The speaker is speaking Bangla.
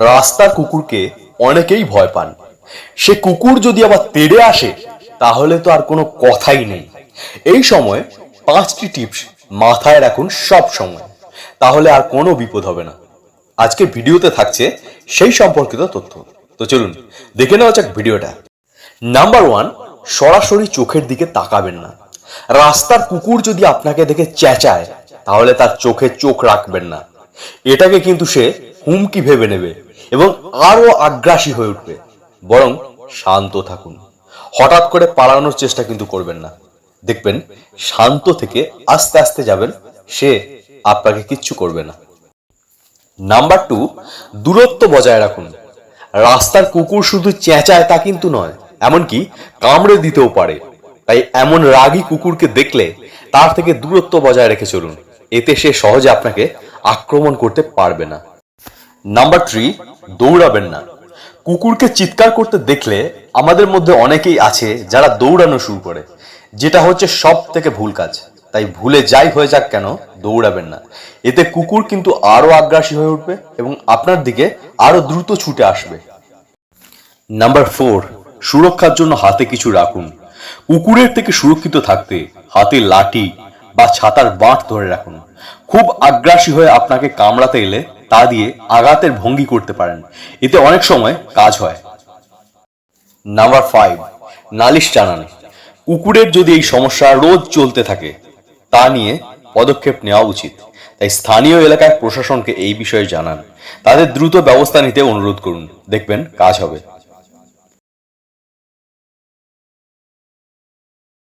রাস্তার কুকুরকে অনেকেই ভয় পান। সে কুকুর যদি আবার তেড়ে আসে, তাহলে তো আর কোনো কথাই নেই। এই সময় পাঁচটি টিপস মাথায় রাখুন সব সময়। তাহলে আর কোনো বিপদ হবে না। আজকের ভিডিওতে থাকছে সেই সম্পর্কিত তথ্য। তো চলুন, দেখে নেওয়া যাক ভিডিওটা। নাম্বার ওয়ান, সরাসরি চোখের দিকে তাকাবেন না। রাস্তার কুকুর যদি আপনাকে দেখে চেঁচায়, তাহলে তার চোখে চোখ রাখবেন না। এটাকে কিন্তু সে হুমকি ভেবে নেবে। এবং আরও আগ্রাসী হয়ে উঠবে। বরং শান্ত থাকুন। হঠাৎ করে পালানোর চেষ্টা কিন্তু করবেন না। দেখবেন শান্ত থেকে আস্তে আস্তে যাবেন, সে আপনাকে কিচ্ছু করবে না। নাম্বার টু, দূরত্ব বজায় রাখুন। রাস্তার কুকুর শুধু চেঁচায় তা কিন্তু নয়, এমনকি কামড়ে দিতেও পারে। তাই এমন রাগী কুকুরকে দেখলে তার থেকে দূরত্ব বজায় রেখে চলুন। এতে সে সহজে আপনাকে আক্রমণ করতে পারবে না। নাম্বার থ্রি দৌড়াবেন না। কুকুরকে চিৎকার করতে দেখলে আমাদের মধ্যে অনেকেই আছে যারা দৌড়ানো শুরু করে, যেটা হচ্ছে সব থেকে ভুল কাজ। তাই ভুলে যাই হয়ে যাক কেন, দৌড়াবেন না। এতে কুকুর কিন্তু আরও আগ্রাসী হয়ে উঠবে এবং আপনার দিকে আরও দ্রুত ছুটে আসবে। নাম্বার ফোর, সুরক্ষার জন্য হাতে কিছু রাখুন। কুকুরের থেকে সুরক্ষিত থাকতে হাতে লাঠি বা ছাতার বাঁট ধরে রাখুন। খুব আগ্রাসী হয়ে আপনাকে কামড়াতে এলে তা দিয়ে আঘাতের ভঙ্গি করতে পারেন। এতে অনেক সময় কাজ হয়। নাম্বার ফাইভ, নালিশ জানান কুকুরের যদি এই সমস্যা রোজ চলতে থাকে, তা নিয়ে পদক্ষেপ নেওয়া উচিত। তাই স্থানীয় এলাকায় প্রশাসনকে এই বিষয়ে জানান। তাদের দ্রুত ব্যবস্থা নিতে অনুরোধ করুন। দেখবেন কাজ হবে।